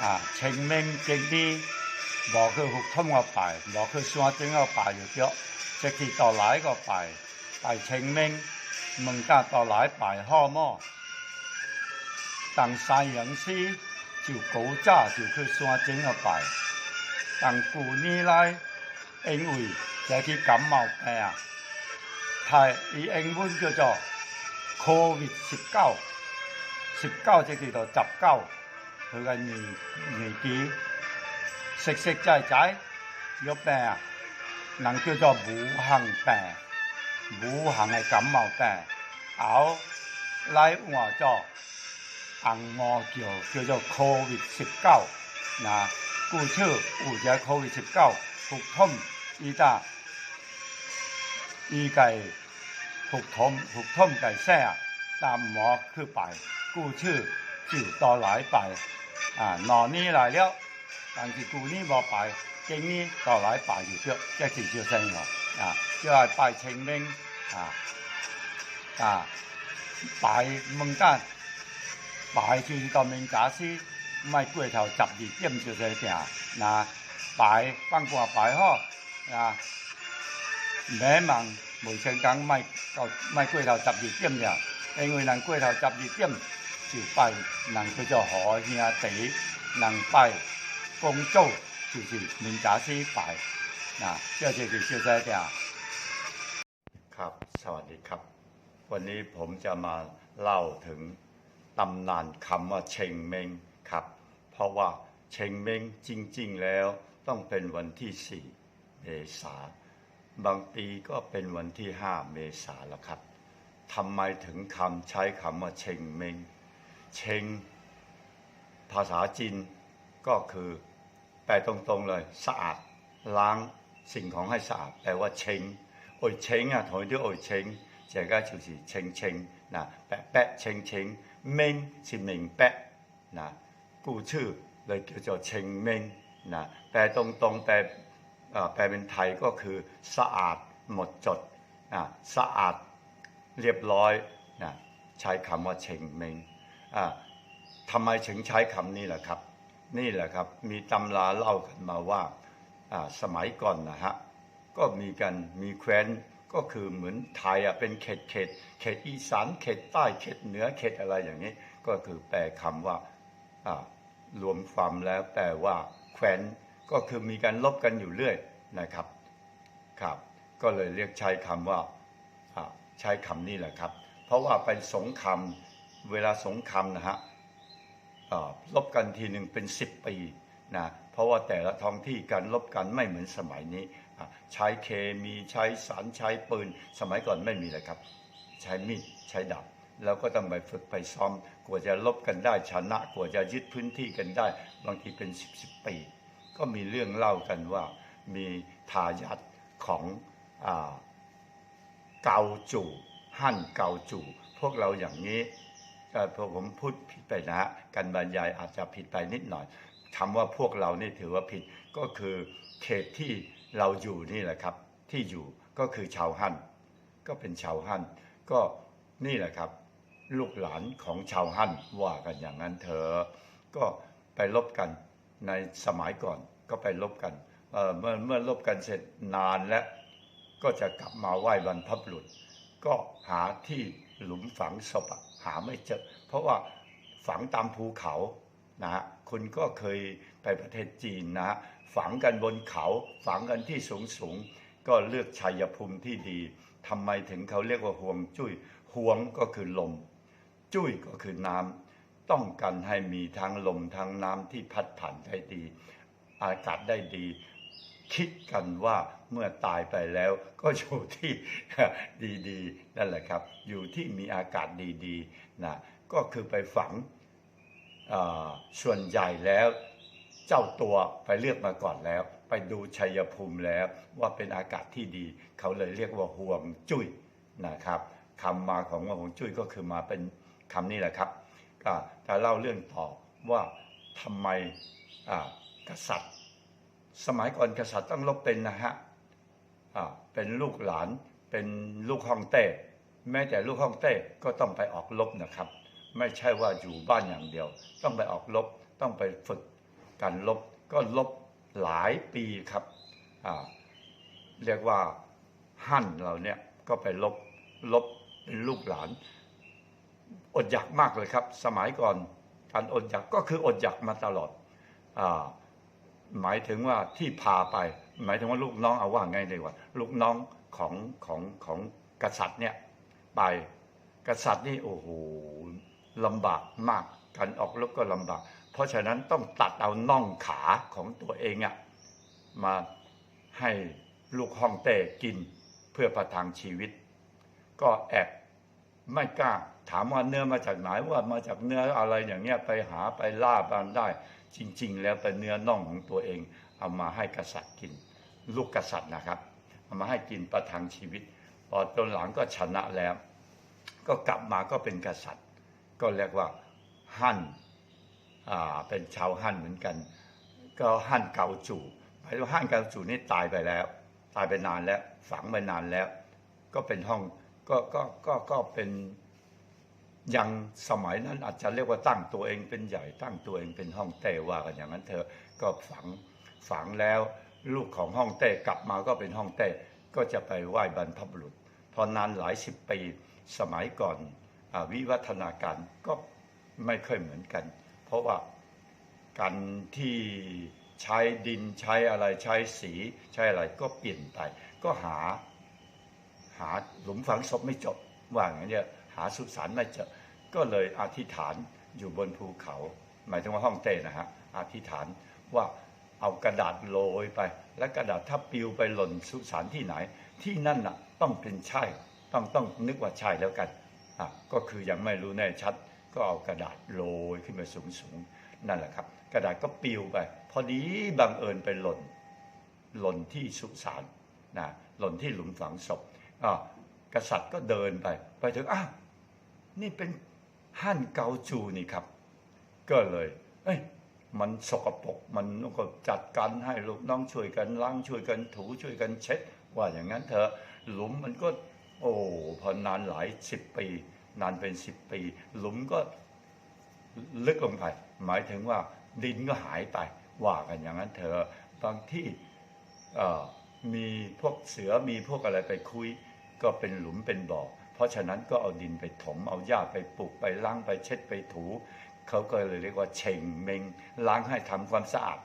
啊，清明节日无去福通个拜，无去山顶个拜就对，即是到来个拜，拜清明，问家到来拜好么？当西洋时就古早就去山顶个拜，但旧年来因为这个感冒病啊，太伊英文叫做 Covid 十九，十九即叫做十九。 佢嘅年年纪食食仔仔有病啊，能叫做武行病，武行系感冒病，后来换咗红毛叫叫做 Covid 十九，嗱，故此有只 Covid 十九，复通依家依计复通复通计声啊，但唔好去拜，故此就到来拜。 啊，老年来了，但是旧年无拜，今年就来拜就对，这是就生个啊，就来拜清明啊啊，拜孟姜，拜就是到孟姜时，卖过头十二点就成定，那拜，放过拜好啊，别忙，未成功卖到卖过头十二点了，因为人过头十二点。就拜นาง好兄弟，人拜公主，就是名家师拜。นะเชื่อใจคือเชื่อใจจ้าครับ สวัสดีครับ วันนี้ผมจะมาเล่าถึงตำนานคำว่าเชงเมงครับ เพราะว่าเชงเมงจริง ๆ แล้วต้องเป็นวันที่สี่เมษา บางปีก็เป็นวันที่ห้าเมษาแล้วครับทำไมถึงคำใช้คำว่าเชงเมง เชงภาษาจีนก็คือแปลตรงๆเลยสะอาดล้างสิ่งของให้สะอาดแปลว่าเชงโอยเชงอ่ะ同一啲โอยเชง这个就是เชงเชงนะแปะแปะเชงเชงเม้ง是明白นะ故ชื่อเลย叫做เชงเม้งนะแปลตรงๆแปลเอ่อแปลเป็นไทยก็คือสะอาดหมดจดนะสะอาดเรียบร้อยนะใช้คำว่าเชงเม้ง อ่า ทำไมถึงใช้คำนี้ล่ะครับ นี่แหละครับมีตำราเล่ากันมาว่าสมัยก่อนนะฮะก็มีกันมีแคว้นก็คือเหมือนไทยอะเป็นเขตเขตเขตอีสานเขตใต้เขตเหนือเขตอะไรอย่างนี้ ก็คือแปลคำว่ารวมความแล้วแปลว่าแคว้นก็คือมีการลบกันอยู่เรื่อยนะครับครับ ก็เลยเรียกใช้คำว่าอ่าใช้คำนี้แหละครับ เพราะว่าเป็นสงคราม เวลาสงครามนะฮะลบกันทีหนึ่งเป็น 10 ปีนะเพราะว่าแต่ละท้องที่การลบกันไม่เหมือนสมัยนี้ ใช้เคมีใช้สารใช้ปืน สมัยก่อนไม่มีเลยครับ ใช้มีดใช้ดาบแล้วก็ต้องไปฝึกไปซ้อมกว่าจะลบกันได้ชนะกว่าจะยึดพื้นที่กันได้ บางทีเป็น 10 10 ปี ก็มีเรื่องเล่ากันว่ามีทายาทของอเกาจู หั่นเกาจู พวกเราอย่างนี้ พอผมพูดผิดไปนะฮะการบรรยายอาจจะผิดไปนิดหน่อยคำว่าพวกเรานี่ถือว่าผิดก็คือเขตที่เราอยู่นี่แหละครับ ที่อยู่ก็คือชาวฮั่นก็เป็นชาวฮั่นก็นี่แหละครับ ลูกหลานของชาวฮั่นว่ากันอย่างนั้นเถอะก็ไปลบกันในสมัยก่อนก็ไปลบกันเเมื่อเมื่อลบกันเสร็จนานแล้วก็จะกลับมาไหว้บรรพบุรุษก็หาที่ หลุมฝังศพหาไม่เจอ เพราะว่าฝังตามภูเขานะฮะคุณก็เคยไปประเทศจีนนะฝังกันบนเขา ฝังกันที่สูงสูงก็เลือกชัยภูมิที่ดีทำไมถึงเขาเรียกว่าห่วงจุ้ยห่วงก็คือลม จุ้ยก็คือน้ำต้องกันให้มีทั้งลมทั้งน้ำที่พัดผ่านได้ดี อากาศได้ดี คิดกันว่าเมื่อตายไปแล้วก็อยู่ที่ดีๆ นั่นแหละครับ อยู่ที่มีอากาศดีๆนะก็คือไปฝังส่วนใหญ่แล้ว เจ้าตัวไปเลือกมาก่อนแล้ว ไปดูชัยภูมิแล้วว่าเป็นอากาศที่ดี เขาเลยเรียกว่าห่วงจุ้ยนะครับคำมาของห่วงจุ้ยก็คือมาเป็นคำนี้แหละครับก็จะเล่าเรื่องต่อว่าทำไมกษัตริย์ สมัยก่อนกษัตริย์ต้องลบเป็นนะฮะเป็นลูกหลานเป็นลูกห้องเต้ แม้แต่ลูกห้องเต้ก็ต้องไปออกลบนะครับ ไม่ใช่ว่าอยู่บ้านอย่างเดียว ต้องไปออกลบต้องไปฝึกการลบก็ลบหลายปีครับเรียกว่าหั่นเราเนี่ยก็ไปลบลบเป็นลูกหลาน อดอยากมากเลยครับ สมัยก่อนการอดอยากก็คืออดอยากมาตลอดอ หมายถึงว่าที่พาไป หมายถึงว่าลูกน้องเอาว่าไงเลยว่า ลูกน้องของของของกษัตริย์เนี่ยไปกษัตริย์นี่โอ้โหลำบากมากการออกรบก็ลำบาก เพราะฉะนั้นต้องตัดเอาน่องขาของตัวเองอะมาให้ลูกฮ่องเต้กินเพื่อประทังชีวิต ก็แอบไม่กล้าถามว่าเนื้อมาจากไหนว่ามาจากเนื้ออะไรอย่างเงี้ยไปหาไปล่าบานได้ จริง ๆ แล้วเป็นเนื้อน่องของตัวเอง เอามาให้กษัตริย์กิน ลูกกษัตริย์นะครับ เอามาให้กินประทังชีวิตพอตอนหลังก็ชนะแล้ว ก็กลับมาก็เป็นกษัตริย์ ก็เรียกว่าฮั่นอ่าเป็นชาวฮั่นเหมือนกัน ก็ฮั่นเกาจู่หมายว่าฮั่นเกาจู่นี่ตายไปแล้ว ตายไปนานแล้ว ฝังไปนานแล้ว ก็เป็นห้องก็ก็ก็ก็เป็น ยังสมัยนั้นอาจจะเรียกว่าตั้งตัวเองเป็นใหญ่ตั้งตัวเองเป็นห้องเต้ว่ากันอย่างนั้นเธอะก็ฝังฝังแล้ว ลูกของห้องเต้กลับมาก็เป็นห้องเต้ก็จะไปไหว้บรรพบุรุษพอนานหลายสิบปีสมัยก่อนอวิวัฒนาการก็ไม่ค่อยเหมือนกัน เพราะว่าการที่ใช้ดินใช้อะไรใช้สีใช้อะไรก็เปลี่ยนไป ก็หา หาหลุมฝังศพไม่จบว่าอย่างนี้าสุสานไม่เจอ ก็เลยอธิษฐานอยู่บนภูเขา หมายถึงว่าห้องเต้นะฮะอธิษฐานว่าเอากระดาษโรยไป และกระดาษถ้าปิวไปหล่นสุสานที่ไหน ที่นั่นน่ะต้องเป็นใช่ต้องต้องนึกว่าใช่แล้วกันอะก็คือยังไม่รู้แน่ชัด ก็เอากระดาษโรยขึ้นไปสูงสูงนั่นแหละครับ กระดาษก็ปิวไป พอดีบังเอิญไปหล่น หล่นที่สุสานนะหล่นที่หลุมฝังศพอ่ากษัตริย์ก็เดินไป ไปถึงอ้าว นี่เป็นฮั่นเกาจูนี่ครับ ก็เลย เอ้ยมันสกปรกมันก็จัดการให้ลูกน้องช่วยกันล้างช่วยกันถูช่วยกันเช็ด ว่าอย่างนั้นเถอะหลุมมันก็ โอ้พอนานหลายสิบปี นานเป็นสิบปี หลุมก็ลึกลงไป หมายถึงว่าดินก็หายไป ว่ากันอย่างนั้นเถอะบางที่มีพวกเสือมีพวกอะไรไปคุย ก็เป็นหลุมเป็นบ่อ ราะฉะนั้นก็เอาดินไปถม เอาหญ้าไปปลูกไปล้างไปเช็ดไปถู เขาก็เลยเรียกว่าเชงเมง ล้างให้ทำความสะอาด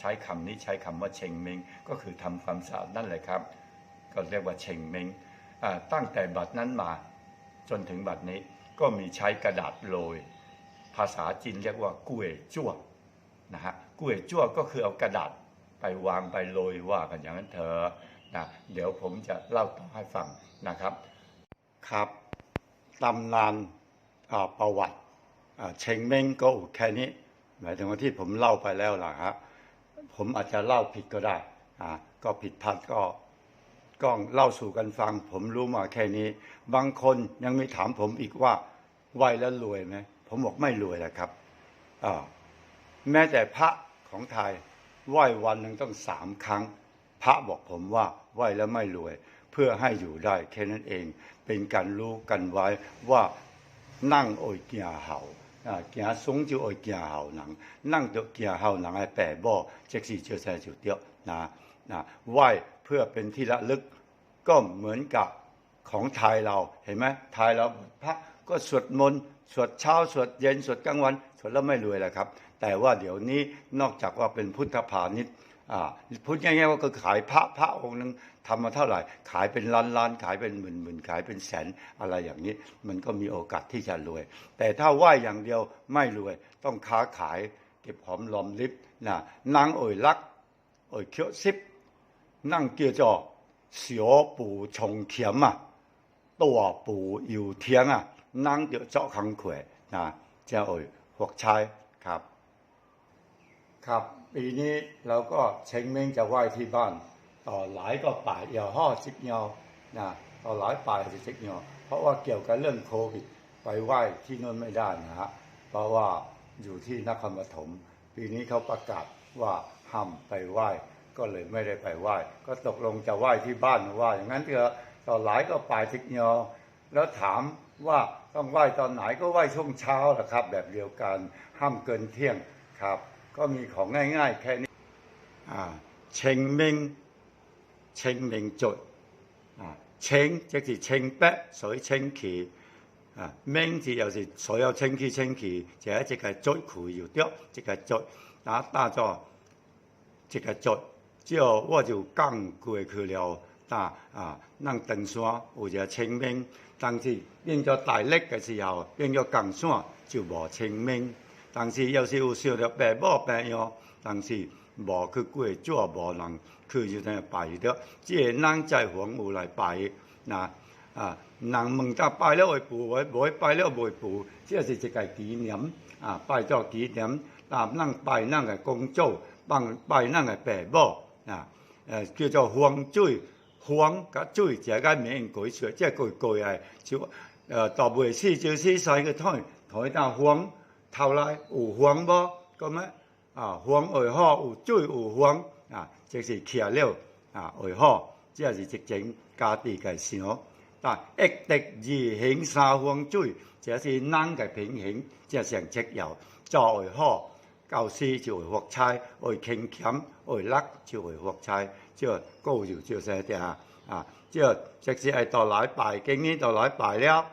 ใช้คำนี้ใช้คำว่าเชงเมง ก็คือทำความสะอาดนั่นแหละครับ ก็เรียกว่าเชงเมงตั้งแต่บัดนั้นมาจนถึงบัดนี้ก็มีใช้กระดาษโรยภาษาจีนเรียกว่ากุ้ยจ้วนะฮะกุ้ยจ้วก็คือเอากระดาษไปวางไปโรยว่ากันอย่างนั้นเถอะนะเดี๋ยวผมจะเล่าต่อให้ฟังนะครับ ครับตำนานประวัติเชงเม้งก็แค่นี้ หมายถึงว่าที่ผมเล่าไปแล้วล่ะฮะผมอาจจะเล่าผิดก็ได้อ่าก็ผิดพลาดก็ก็เล่าสู่กันฟัง ผมรู้มาแค่นี้ บางคนยังมีถามผมอีกว่าไหวแล้วรวยไหมผมบอกไม่รวยนะครับอ่าแม้แต่พระของไทยไหว้วันหนึ่งต้องสามครั้ง พระบอกผมว่าไหว้แล้วไม่รวย เพื่อให้อยู่ได้แค่นั้นเอง เป็นการรู้กันไว้ว่านั่งโอยเกียเห่าอ่าเกียสง就โอยเกียเห่าหนังนั่ง就เกียเห่าหนังไอ้แปะบ่เจ็กสี่เจียวแซ่จิ๋วเดียวนะนะไหวเพื่อเป็นที่ระลึก ก็เหมือนกับของไทยเราเห็นไหมไทยเราพระก็สวดมนต์สวดเช้าสวดเย็นสวดกลางวันสวดแล้วไม่รวยแหละครับ แต่ว่าเดี๋ยวนี้นอกจากว่าเป็นพุทธพาณิชย์อ่าพูดง่ายๆว่าก็ขายพระพระองค์หนึ่ง ทำมาเท่าไหร่ ขายเป็นล้านล้านขายเป็นหมื่นหมื่นขายเป็นแสนอะไรอย่างนี้ มันก็มีโอกาสที่จะรวย แต่ถ้าไหวอย่างเดียวไม่รวย ต้องค้าขายเก็บหอมรอมริบนะนั่งเอ่ยลักเอ่ยเคี้ยวซิบนั่งเกียวจอเสียวปูชงเขียมอะตัวปูอยู่เทียงอะนั่งเดี๋ยวเจาะขังขวยนะจะเอ่ยหกชายครับ ครับปีนี้เราก็เชงเม้งจะไหวที่บ้าน ต่อหลายก็ป่ายยาวห่อสิบยานะต่อหลายป่ายสิบยาวเพราะว่าเกี่ยวกับเรื่องโควิดไปไหว้ที่โน่นไม่ได้นะฮะเพราะว่าอยู่ที่นครปฐมปีนี้เขาประกาศว่าห้ามไปไหว้ ก็เลยไม่ได้ไปไหว้ ก็ตกลงจะไหว้ที่บ้านว่าอย่างนั้นเถอะต่อหลายก็ป่ายสิบยาแล้วถามว่าต้องไหว้ตอนไหนก็ไหว้ช่วงเช้าแหละครับ แบบเดียวกันห้ามเกินเที่ยงครับ ก็มีของง่าย ๆ แค่นี้อ่าเชงเม้ง 清明节啊，清即是清白，所以清气啊，明字又是所有清气清气，就一只个竹佢要得，一个竹啊打咗一个竹之后我就更过去了。打啊，咱登山有者清明，但是变咗大力嘅时候，变咗降山就无清明，但是有时有受着父母病药，但是。无去过，就无人去就等拜着。即个人在房屋来拜，呐啊，人问到拜了会不？会不会拜了会不？即是一个纪念啊，拜作纪念。啊，人拜人的公作，拜拜人的爸母啊，呃，叫做皇祖。黄甲水，这个名改出，这个改诶就，呃，大部分是就是三个汤，汤到黄头来有黄无，咁诶？啊，风二好有水有风啊，即是徛了啊，二好即是直接家己嘅想。啊，一滴二行三方水，即是人嘅平衡，即成则由做二好，教师就会发财，会勤俭，会叻就会发财，即高就就成定啊，即即是到来拜，今年到来拜了。